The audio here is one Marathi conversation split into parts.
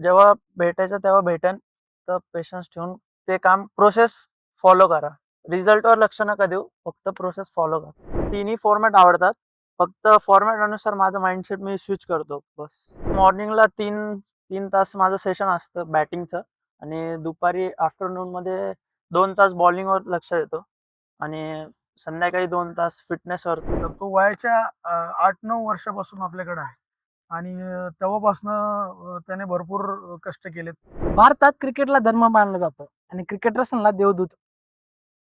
जेव्हा भेटायचं तेव्हा भेटेन तर पेशन्स ठेवून ते काम प्रोसेस फॉलो करा. रिझल्टवर लक्ष नका देऊ फक्त प्रोसेस फॉलो करा. तिन्ही फॉर्मॅट आवडतात फक्त फॉर्मॅट अनुसार माझं माइंडसेट मी स्विच करतो बस. मॉर्निंगला तीन तीन तास माझं सेशन असतं बॅटिंगचं आणि दुपारी आफ्टरनूनमध्ये दोन तास बॉलिंगवर लक्ष देतो आणि संध्याकाळी दोन तास फिटनेसवर तर तो वयाच्या आठ नऊ वर्षापासून आपल्याकडे आहे. आणि तेव्हापासनं त्याने भरपूर कष्ट केलेत. भारतात क्रिकेटला धर्म मानलं जातं आणि क्रिकेटर्सला देवदूत.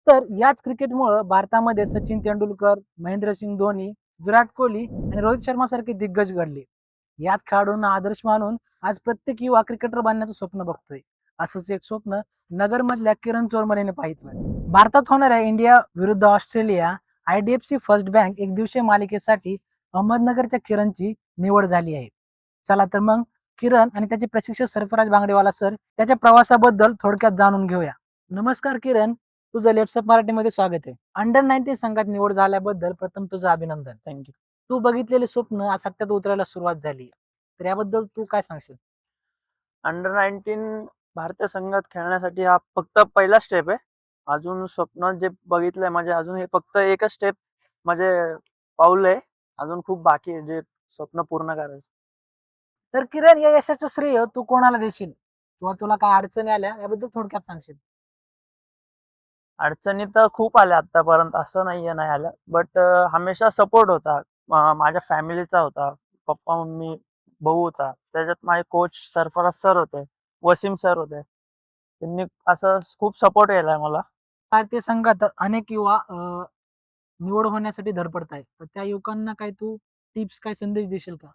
तर याच क्रिकेटमुळं भारतामध्ये सचिन तेंडुलकर महेंद्रसिंग धोनी विराट कोहली आणि रोहित शर्मा सारखे दिग्गज घडले. याच खेळाडूंना आदर्श मानून आज प्रत्येक युवा क्रिकेटर बनण्याचं स्वप्न बघतोय. असंच एक स्वप्न नगरमधल्या किरण चोरमनेने पाहिलं भारतात होणाऱ्या इंडिया विरुद्ध ऑस्ट्रेलिया आयडीएफसी फर्स्ट बँक एक दिवसीय मालिकेसाठी अहमदनगरच्या किरणची निवड झाली आहे. चला तर मग किरण आणि त्याचे प्रशिक्षक सरफराज बांगडेवाला सर त्याच्या प्रवासाबद्दल थोडक्यात जाणून घेऊया. नमस्कार किरण तुझं लेट्सअप मराठीमध्ये स्वागत आहे. अंडर नाईन्टीन संघात निवड झाल्याबद्दल प्रथम तुझं अभिनंदन. थँक्यू तू बघितलेले स्वप्न सत्यात उतरायला सुरुवात झाली तर याबद्दल तू काय सांगशील? अंडर नाईन्टीन भारतीय संघात खेळण्यासाठी हा फक्त पहिला स्टेप आहे. अजून स्वप्न जे बघितलंय म्हणजे अजून हे फक्त एकच स्टेप म्हणजे पाऊल आहे. अजून खूप बाकी आहे जे स्वप्न पूर्ण करायचं. तर किरण या यशाचं श्रेय तू कोणाला देशील? किंवा तुला काय अडचणी आल्या? याबद्दल थोडक्यात सांगशील. अडचणी तर खूप आल्या आतापर्यंत असं नाहीये नाही आल्या. बट हमेशा सपोर्ट होता. माझ्या फॅमिलीचा होता. पप्पा मम्मी भाऊ होता. त्याच्यात माझे कोच सरफराज सर होते. वसीम सर होते. त्यांनी असं खूप सपोर्ट केलाय मला. भारतीय संघात अनेक युवा निवड होण्यासाठी धडपडत आहेत तर त्या युवकांना काय तू टिप्स काय संदेश देशील का?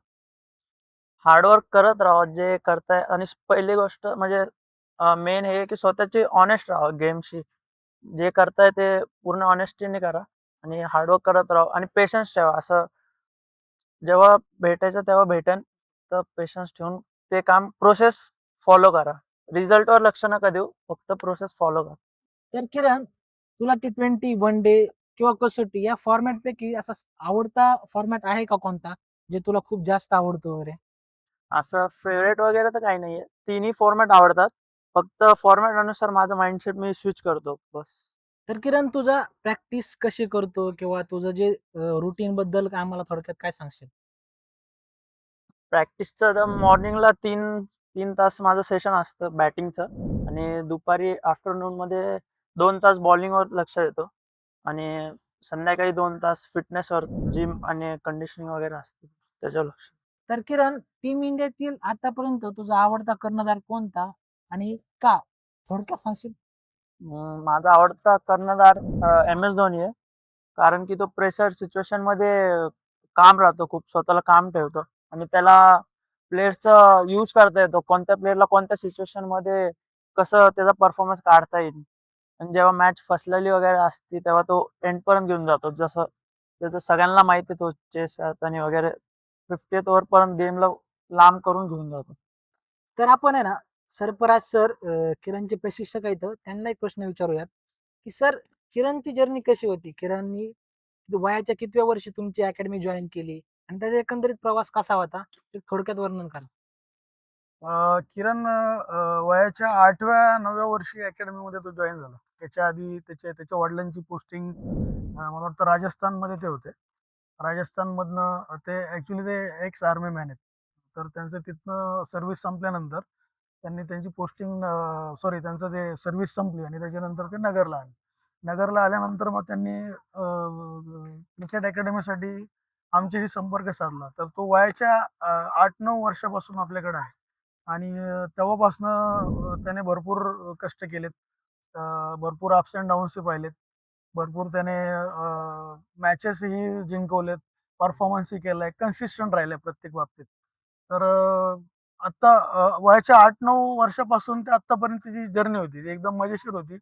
हार्डवर्क करत राहा जे करताय. आणि पहिली गोष्ट म्हणजे मेन हे की स्वतःची ऑनेस्ट राहा गेमशी. जे करताय ते पूर्ण ऑनेस्टीने करा आणि हार्डवर्क करत राहा आणि पेशन्स ठेवा. असं जेव्हा भेटायचं तेव्हा भेटेन तर पेशन्स ठेवून ते काम प्रोसेस फॉलो करा. रिझल्टवर लक्ष नका देऊ फक्त प्रोसेस फॉलो करा. तर किरण तुला टी ट्वेंटी वन डे किंवा कसोटी या फॉर्मॅट पैकी असा आवडता फॉर्मॅट आहे का कोणता जे तुला खूप जास्त आवडतो वगैरे? असं फेवरेट वगैरे तर काही नाहीये. तिन्ही फॉर्मॅट आवडतात. फक्त फॉर्मॅट अनुसार माझं माइंडसेट मी स्विच करतो. बस. तर किरण तुझा प्रॅक्टिस कशी करतो किंवा तुझं जे रुटीन बद्दल काय आम्हाला थोडक्यात काय सांगशील? प्रॅक्टिसचं तर मॉर्निंगला तीन तीन तास माझं सेशन असतं बॅटिंगचं आणि दुपारी आफ्टरनून मध्ये दोन तास बॉलिंगवर लक्ष देतो. आणि संध्याकाळी दोन तास फिटनेसवर जिम आणि कंडिशनिंग वगैरे असते. त्याच्यावर लक्ष तर किरण टीम इंडियातील आतापर्यंत तुझा आवडता कर्णधार कोणता? आणि का? थोडक्यात सांगशील? माझा आवडता कर्णधार एम एस धोनी आहे. कारण की तो प्रेशर सिच्युएशनमध्ये काम राहतो खूप स्वतःला काम ठेवतो. आणि त्याला प्लेयर्सचा यूज करता येतो. कोणत्या प्लेअरला कोणत्या सिच्युएशनमध्ये कसं त्याचा परफॉर्मन्स काढता येईल. आणि जेव्हा मॅच फसलेली वगैरे असते तेव्हा तो एंड पर्यंत घेऊन जातो. जसं त्याचं सगळ्यांना माहिती आहे तो चेस करताना वगैरे फिफ्टी ओव्हर पर्यंत गेमला लांब करून घेऊन जातो. तर आपण आहे ना सरपराज सर किरणचे प्रशिक्षक आहेत. त्यांना एक प्रश्न विचारूयात की सर किरणची जर्नी कशी होती? किरणनी वयाच्या कितव्या वर्षी तुमची अकॅडमी जॉईन केली? आणि त्याचा एकंदरीत प्रवास कसा होता? ते थोडक्यात वर्णन करा. अ, किरण वयाच्या आठव्या नवव्या वर्षी अकॅडमीमध्ये तो जॉईन झाला. त्याच्या आधी त्याच्या त्याच्या वडिलांची पोस्टिंग मला वाटतं राजस्थानमध्ये ते होते. राजस्थानमधनं ते ॲक्च्युली ते एक्स आर्मी मॅन आहेत. तर त्यांचं तिथनं सर्व्हिस संपल्यानंतर त्यांनी त्यांची पोस्टिंग सॉरी त्यांचं ते सर्व्हिस संपली आणि त्याच्यानंतर ते नगरला आले. नगरला आल्यानंतर मग त्यांनी क्रिकेट अकॅडमीसाठी आमच्याशी संपर्क साधला. तर तो वयाच्या आठ नऊ वर्षापासून आपल्याकडे आहे. आणि तेव्हापासनं त्याने भरपूर कष्ट केलेत. भरपूर अप्स अँड डाऊन्सही पाहिलेत. भरपूर त्याने मॅचेसही जिंकवलेत परफॉर्मन्सही केला आहे कन्सिस्टंट आहे प्रत्येक बाबतीत. तर आत्ता वयाच्या आठ नऊ वर्षापासून ते आत्तापर्यंतची जर्नी होती ती एकदम मजेशीर होती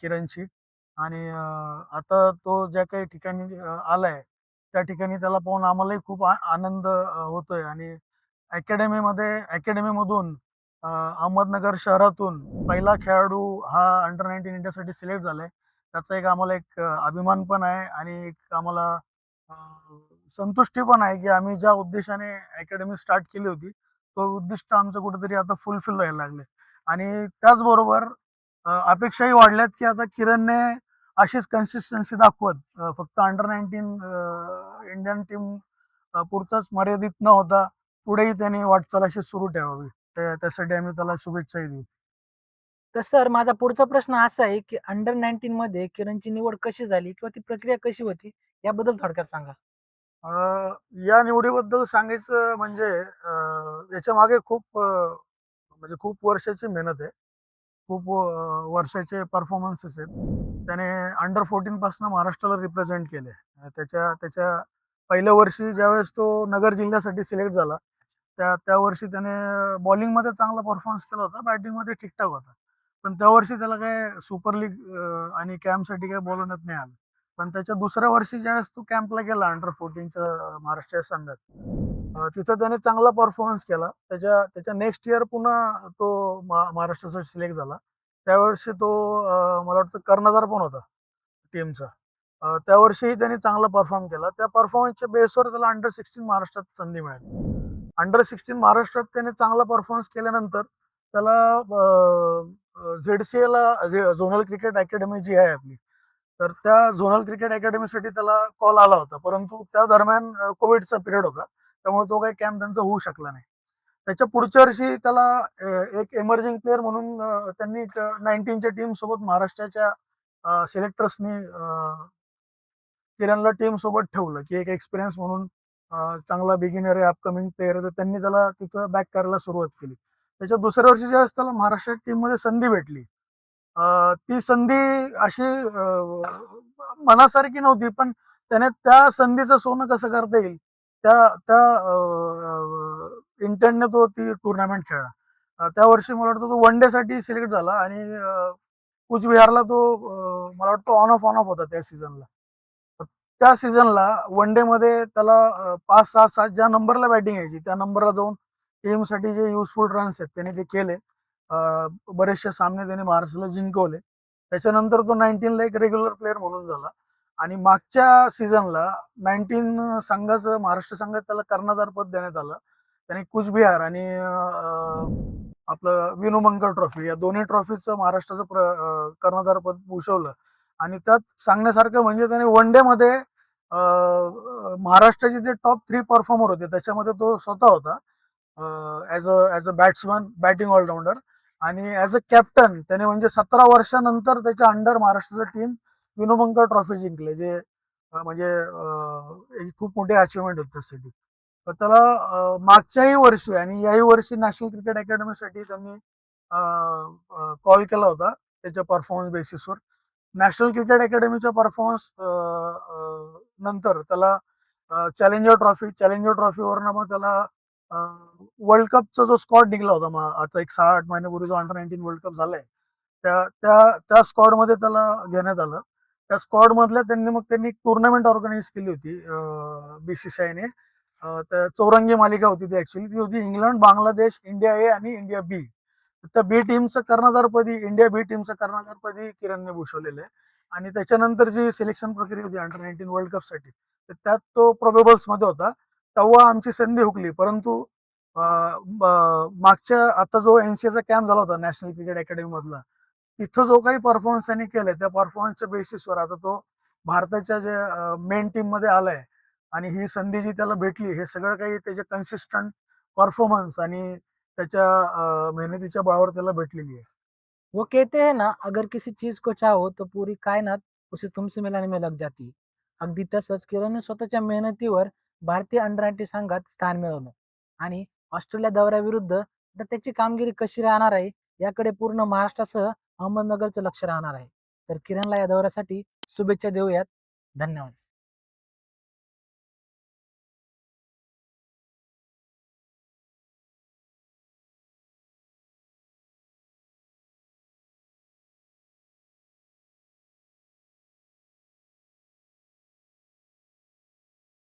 किरणची. आणि आता तो ज्या काही ठिकाणी आला आलाय त्या ठिकाणी त्याला पाहून आम्हालाही खूप आ- आनंद होतोय. आणि अकॅडमीमध्ये अकॅडमीमधून अहमदनगर शहरातून पहिला खेळाडू हा अंडर नाईन्टीन इंडियासाठी सिलेक्ट झालाय. त्याचा एक आम्हाला एक अभिमान पण आहे आणि एक आम्हाला संतुष्टी पण आहे की आम्ही ज्या उद्देशाने अकॅडमी स्टार्ट केली होती तो उद्दिष्ट आमचं कुठेतरी आता फुलफिल व्हायला लागले. आणि त्याचबरोबर अपेक्षाही वाढल्यात की आता किरणने अशीच कन्सिस्टन्सी दाखवत फक्त अंडर नाईन्टीन इंडियन टीम पुरतच मर्यादित न होता पुढेही त्यांनी वाटचाल अशी सुरू ठेवावी. त्या- त्यासाठी आम्ही त्याला शुभेच्छाही देऊ. तर सर माझा पुढचा प्रश्न असा आहे की अंडर नाईन्टीन मध्ये किरणची निवड कशी झाली किंवा ती प्रक्रिया कशी होती याबद्दल थोडक्यात सांगा. अं, या निवडीबद्दल सांगायचं म्हणजे अं, याच्या मागे खूप अं, म्हणजे खूप वर्षाची मेहनत आहे. खूप अं, वर्षाचे परफॉर्मन्सेस आहेत. त्याने अंडर फोर्टीन पासून महाराष्ट्राला रिप्रेझेंट केले त्याच्या त्याच्या पहिल्या वर्षी ज्यावेळेस तो नगर जिल्ह्यासाठी सिलेक्ट झाला त्या त्या वर्षी त्याने बॉलिंगमध्ये चांगला परफॉर्मन्स केला होता बॅटिंगमध्ये ठीकठाक होता. पण त्या वर्षी त्याला काय सुपर लीग आणि कॅम्पसाठी काही बोलवण्यात नाही आलं. पण त्याच्या दुसऱ्या वर्षी ज्यावेळेस तो कॅम्पला गेला अंडर फोर्टीनच्या महाराष्ट्र संघात तिथं त्याने चांगला परफॉर्मन्स केला. त्याच्या त्याच्या नेक्स्ट इयर पुन्हा तो महाराष्ट्रासाठी सिलेक्ट झाला. त्यावर्षी तो मला वाटतं कर्णधार पण होता टीमचा त्यावर्षीही त्या वर्षीही चांगला परफॉर्म केला. त्या परफॉर्मन्सच्या बेसवर त्याला अंडर सिक्स्टीन महाराष्ट्रात संधी मिळाली. अंडर सिक्स्टीन महाराष्ट्रात त्याने चांगला परफॉर्मन्स केल्यानंतर त्याला झेड सी एला झोनल क्रिकेट अकॅडमी जी आहे आपली तर त्या झोनल क्रिकेट अकॅडमीसाठी त्याला कॉल आला होता. परंतु त्या दरम्यान कोविडचा पिरियड होता. त्यामुळे तो काही कॅम्प त्यांचा होऊ शकला नाही. त्याच्या पुढच्या वर्षी त्याला एक एमर्जिंग प्लेअर म्हणून त्यांनी नाईन्टीनच्या टीम सोबत महाराष्ट्राच्या सिलेक्टर्सनी किरणला टीम सोबत ठेवलं की एक एक्सपिरियन्स म्हणून चांगला बिगिनर आहे अपकमिंग प्लेअर आहे तर त्यांनी त्याला तिथं बॅक करायला सुरुवात केली. त्याच्या दुसऱ्या वर्षी ज्यावेळेस त्याला महाराष्ट्र टीममध्ये संधी भेटली ती संधी अशी मनासारखी नव्हती पण त्याने त्या संधीचं सोनं कसं करता येईल त्या त्या इंटरने तो ती टुर्नामेंट खेळला. त्या वर्षी मला वाटतं तो वन डे साठी सिलेक्ट झाला आणि कुचबिहारला तो मला वाटतं ऑन ऑफ ऑन ऑफ होता त्या सीझनला त्या सीझनला वन डे मध्ये त्याला पाच सहा सात ज्या नंबरला बॅटिंग यायची त्या नंबरला जाऊन टीमसाठी जे युजफुल रन्स आहेत त्यांनी ते केले. बरेचसे सामने त्यांनी महाराष्ट्राला जिंकवले. त्याच्यानंतर तो नाईन्टीनला एक रेग्युलर प्लेअर म्हणून झाला. आणि मागच्या सीझनला नाईन्टीन संघाचं महाराष्ट्र संघात त्याला कर्णधार पद देण्यात आलं. त्याने कुचबिहार आणि आपलं विनोमंगल ट्रॉफी या दोन्ही ट्रॉफीचं महाराष्ट्राचं कर्णधार पद भूषवलं. आणि त्यात सांगण्यासारखं म्हणजे त्याने वन डे मध्ये महाराष्ट्राचे जे टॉप थ्री परफॉर्मर होते त्याच्यामध्ये तो स्वतः होता. As a as a batsman batting allrounder आणि ॲज अ कॅप्टन त्याने म्हणजे सतरा वर्षानंतर त्याच्या अंडर महाराष्ट्राचं टीम विनोमंगल ट्रॉफी जिंकले जे म्हणजे एक खूप मोठी अचिव्हमेंट होते त्यासाठी. तर त्याला मागच्याही वर्षी आणि याही वर्षी नॅशनल क्रिकेट अकॅडमीसाठी त्यांनी कॉल केला होता त्याच्या परफॉर्मन्स बेसिसवर नॅशनल क्रिकेट अकॅडमीच्या परफॉर्मन्स नंतर त्याला चॅलेंजर ट्रॉफी चॅलेंजर ट्रॉफीवरनं मग त्याला वर्ल्ड कपचा जो स्कॉड निघाला होता मग आता एक सहा आठ महिन्यापूर्वी जो अंडर नाईन्टीन वर्ल्ड कप झालाय त्या त्या त्या स्कॉडमध्ये त्याला घेण्यात आलं. त्या स्कॉड मधल्या त्यांनी मग त्यांनी टुर्नामेंट ऑर्गनाईज केली होती बीसीसीआयने त्या चौरंगी मालिका होती ती ऍक्च्युली ती होती इंग्लंड बांगलादेश इंडिया ए आणि इंडिया बी त्या बी टीमचं कर्णधारपदी इंडिया बी टीमचं कर्णधारपदी किरणने भूषवलेलं आहे. आणि त्याच्यानंतर जी सिलेक्शन प्रक्रिया होती अंडर नाईन्टीन वर्ल्ड कपसाठी तर त्यात तो प्रोबेबल्समध्ये होता. तेव्हा आमची संधी हुकली परंतु मागच्या आता जो एनसीएचा कॅम्प झाला होता नॅशनल क्रिकेट अकॅडमी मधला तिथं जो काही परफॉर्मन्स त्यांनी केलाय त्या परफॉर्मन्सच्या बेसिसवर आता तो भारताच्या जे मेन टीममध्ये आलाय. आणि ही संधी जी त्याला भेटली हे सगळं काही त्याचे कन्सिस्टंट परफॉर्मन्स आणि त्याच्या अं, मेहनतीच्या बळावर त्याला भेटलेली आहे. वो कहते हैं ना अगर किसी चीज को चाहो तो पूरी कायनात उसे तुमसे मिलाने में लग जाती अगदी तसंच किरणने स्वतःच्या मेहनतीवर भारतीय अंडर नाईन्टी संघात स्थान मिळवलं. आणि ऑस्ट्रेलिया दौऱ्याविरुद्ध आता त्याची कामगिरी कशी राहणार आहे याकडे पूर्ण महाराष्ट्रासह अहमदनगरचं लक्ष राहणार आहे. तर किरणला या दौऱ्यासाठी शुभेच्छा देऊयात. धन्यवाद.